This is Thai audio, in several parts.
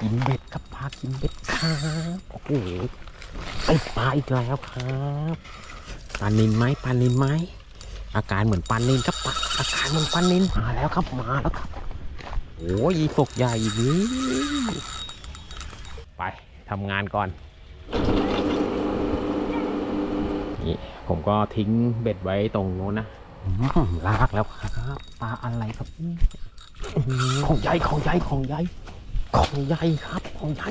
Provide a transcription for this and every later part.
กินเบ็ดครับพากินเบ็ดครับโอ้โหไอ้ปลาอีกแล้วครับปลานินไหมปลานินไหมอาการเหมือนปลานินครับปลาอาการเหมือนปลานินมาแล้วครับมาแล้วครับโอ้ยตกใหญ่นี่ไปทำงานก่อนนี่ผมก็ทิ้งเบ็ดไว้ตรงโน้นนะอืมลากแล้วครับปลาอะไรครับเนี่ยอื้อหือของใหญ่ของใหญ่ของใหญ่ ของใหญ่ครับของใหญ่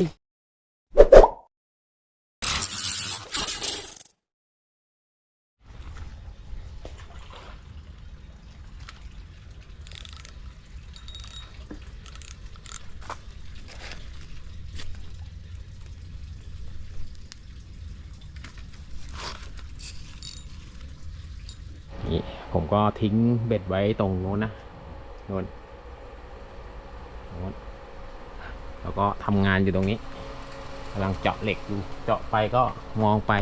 นี่ผมก็ทิ้งเบ็ดไว้ตรงโน้นนะโน้นโน้น แล้ว ก็ทำงานอยู่ตรงนี้กำลังเจาะเหล็กอยู่เจาะไปก็มองไป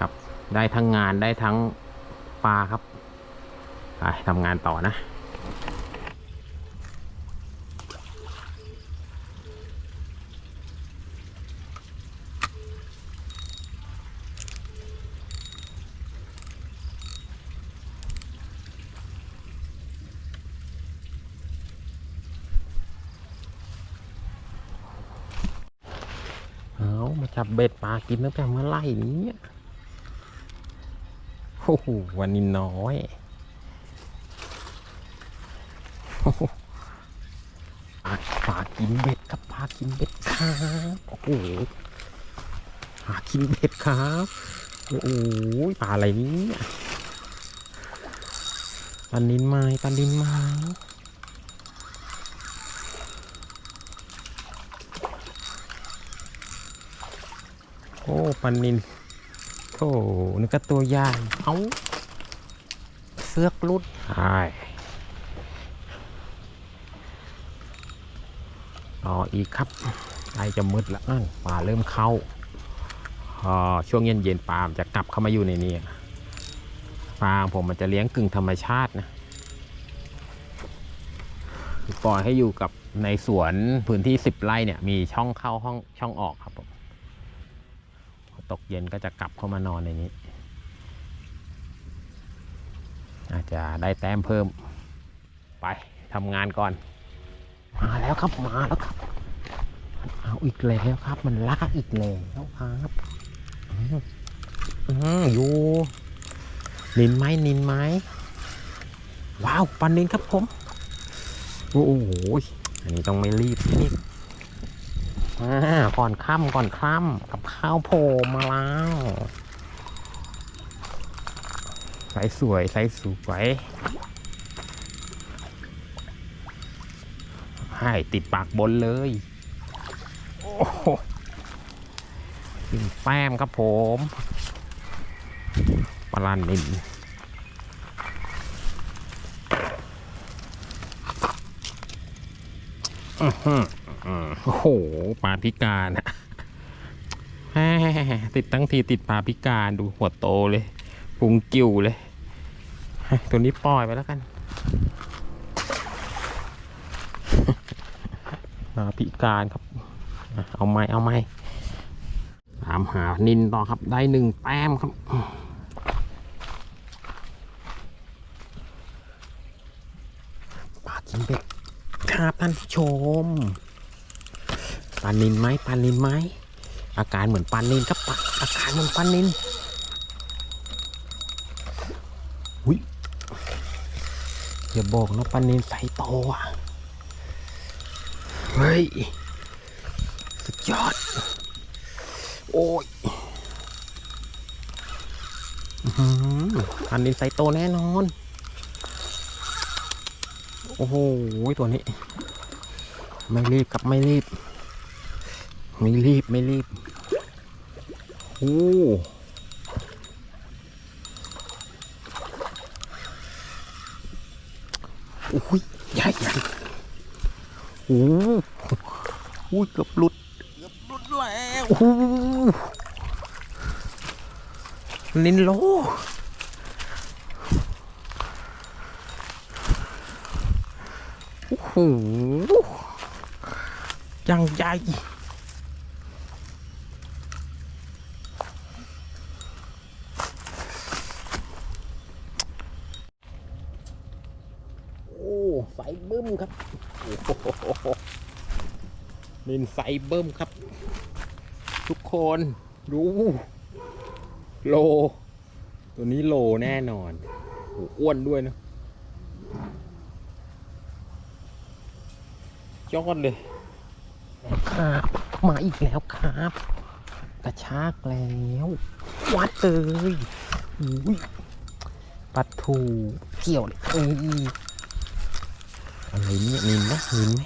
ครับ ได้ทั้งงานได้ทั้งปลาครับไปทำงานต่อนะ จับเบ็ดปลากินตั้งแต่เมื่อไหร่นี้โอ้โหวันนี้น้อยปลาปลากินเบ็ดครับปลากินเบ็ดครับ โอ้โหปลากินเบ็ดครับ โอ้โหปลาอะไรนี้ปลานินไม้ปลานินไม้ อ้ปันนินโธ่นี่ก็ตัวใหญ่เอาเสือกรุดใช่ต่ออีกครับใกล้จะมืดแล้วนั่นป่าเริ่มเข้าพอช่วงเย็นเย็นๆปลามนจะกลับเข้ามาอยู่ในนี้ปลาของผมมันจะเลี้ยงกึ่งธรรมชาตินะปล่อยให้อยู่กับในสวนพื้นที่สิบไร่เนี่ยมีช่องเข้าห้องช่องออกครับผมพอ ตกเย็นก็จะกลับเข้ามานอนในนี้ อาจจะได้แต้มเพิ่มไปทำงานก่อน มาแล้วครับมาแล้วครับเอาอีกแล้วครับ มันลากอีกแล้วครับอืออยู่นินไหมนินไหมว้าวปันนินครับผม โอ้โหอันนี้ต้องไม่รีบนิด อ่าก่อนค่ำก่อนค่ำกับข้าวโพดมาแล้วใสสวยใสสวยให้ติดปากบนเลย โอ้โหกินแป้มครับผมปลาหนินอื้อหือ โอ้โหปลาพิการอะติดตั้งทีติดปลาพิการดูหัวโตเลยพุงกิ้วเลย ตัวนี้ปล่อยไปแล้วกันปลาพิการครับ เอาไม้เอาไม้ตามหานินต่อครับได้หนึ่งแต้มครับปลากินเบ็ดครับท่านผู้ชม ปลานินไหมปลานินไหมอาการเหมือนปลานินครับปลาอาการเหมือนปลานินอุ้ยอย่าบอกนะปลานินใส่โตอะเฮ้ยสุดยอด โอ้ยอื้อหือปลานินใส่โตแน่นอน โอ้โหตัวนี้ ไม่รีบครับไม่รีบ ไม่รีบไม่รีบโอ้โอ้ยใหญ่ใหญ่โอ้โหเกือบหลุด เกือบหลุดแล้วโอ้โหลินโลโอ้โหยังใหญ่ โอ้ใสบึ้มครับโอ้โหนินใสเบิ้มครับ ทุกคนดูโล ตัวนี้โลแน่นอนโอ้อ้วนด้วยนะยอดเลยครับมาอีกแล้วครับ กระชากแล้ววัดเลยอุ้ยปลาทูเกี่ยวเลย อะไรเนี่ยนินไหมนินไหม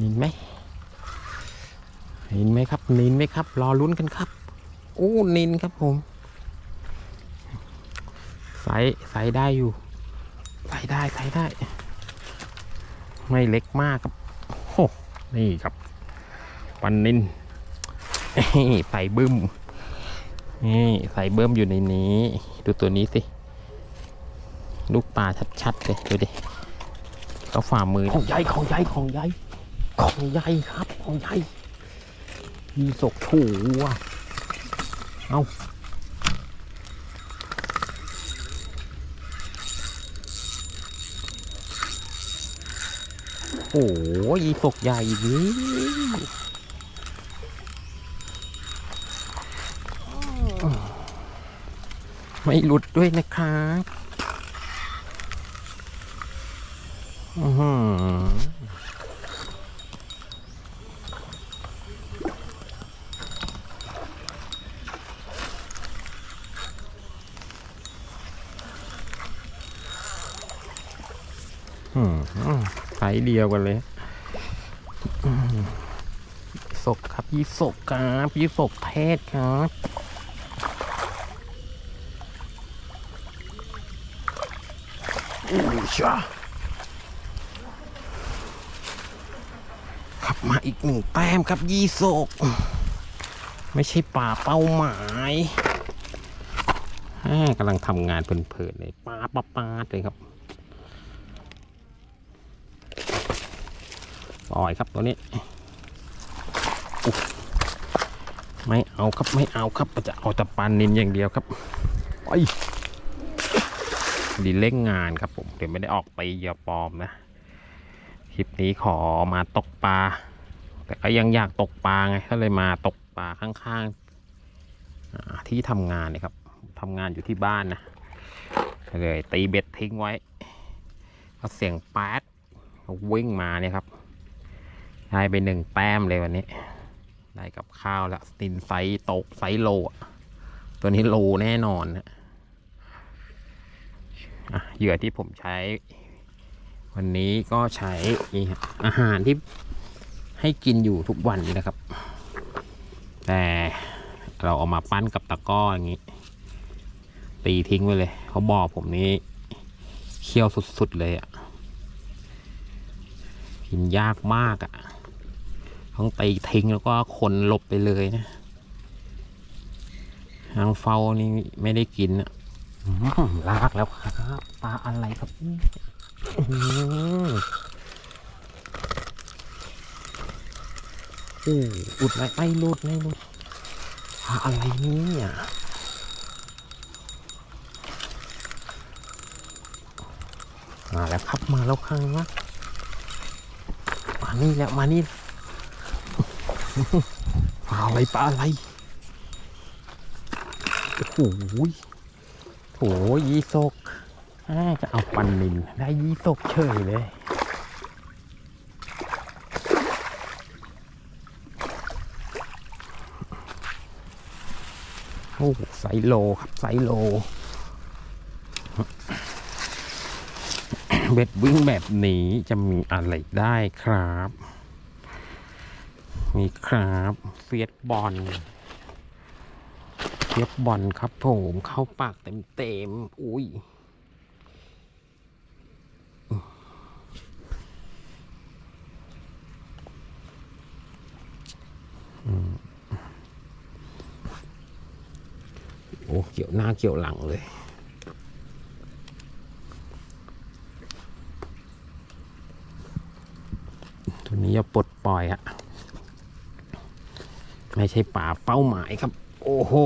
นินไหมนินไหมครับนินไหมครับ รอลุ้นกันครับโอ้นินครับผมใส่ใส่ได้อยู่ใส่ได้ใส่ได้ ไม่เล็กมากครับโอ้นี่ครับปันนินใส่บึ้ม นี่ใส่เบิ้มอยู่ในนี้ ดูตัวนี้สิ ลูกปลาชัดๆเลยดูดิก็ฝ่ามือของใหญ่ของใหญ่ของใหญ่ของใหญ่ครับของใหญ่มีศกถูอะเอาโอ้ยศกใหญ่นี่ ไม่หลุดด้วยนะครับอือหืออืมไซส์เดียวกันเลยศกครับยี่ศกครับยี่ศกเทศครับ อู้าขับมาอีกหนึ่งแต้มครับยี่ศก ไม่ใช่ป่าเป้าหมายอ่ากำลังทำงานเพลินๆเลยป้าป้าป้าเลยครับปล่อยครับตัวนี้ไม่เอาครับไม่เอาครับจะเอาแต่ปลานินอย่างเดียวครับไป ดีเล่งงานครับผมเดี๋ยวไม่ได้ออกไปเหยาปลอมนะ คลิปนี้ขอมาตกปลา แต่ก็ยังอยากตกปลาไงก็เลยมาตกปลาข้างๆที่ทำงานนี่ครับทำงานอยู่ที่บ้านนะก็เลยตีเบ็ดทิ้งไว้ก็เสียงแป๊ดวิ่งมาเนี่ยครับได้ไปหนึ่งแต้มเลยวันนี้ ได้กับข้าวแล้วตินไซส์โตกไซโล ตัวนี้โลแน่นอนนะ เหยื่อที่ผมใช้ วันนี้ก็ใช้นี่ครับอาหารที่ให้กินอยู่ทุกวันนี้นะครับ แต่เราเอามาปั้นกับตะก้ออย่างนี้ ตีทิ้งไปเลยเขาบอกผมนี้เคี่ยวสุดๆเลยอะ่ะกินยากมากอะ่ะต้องตีทิ้งแล้วก็คนหลบไปเลยนะทางเฝ้านี่ไม่ได้กินอะอืม ลากแล้วครับปลาอะไรครับนี่อื้อหือโอ้อุดไม่ไม่หลุดไม่หลุดปลาอะไรเนี่ยมาแล้วครับมาแล้วครับมานี่แล้วมานี่ปลาอะไรปลาอะไรโอ้โห โถยีสกจะเอาปันนินได้ยีสกเฉยเลยโอ้ไซโลครับไซโลเบ็ดวิ่งแบบนี้จะมีอะไรได้ครับมีครับเฟียสบอล เทียบบอลครับผมเข้าปากเต็มๆอุ้ยโอ้เกี่ยวหน้าเกี่ยวหลังเลยตัวนี้อย่าปลดปล่อยอะไม่ใช่ป่าเป้าหมายครับ โอ้โห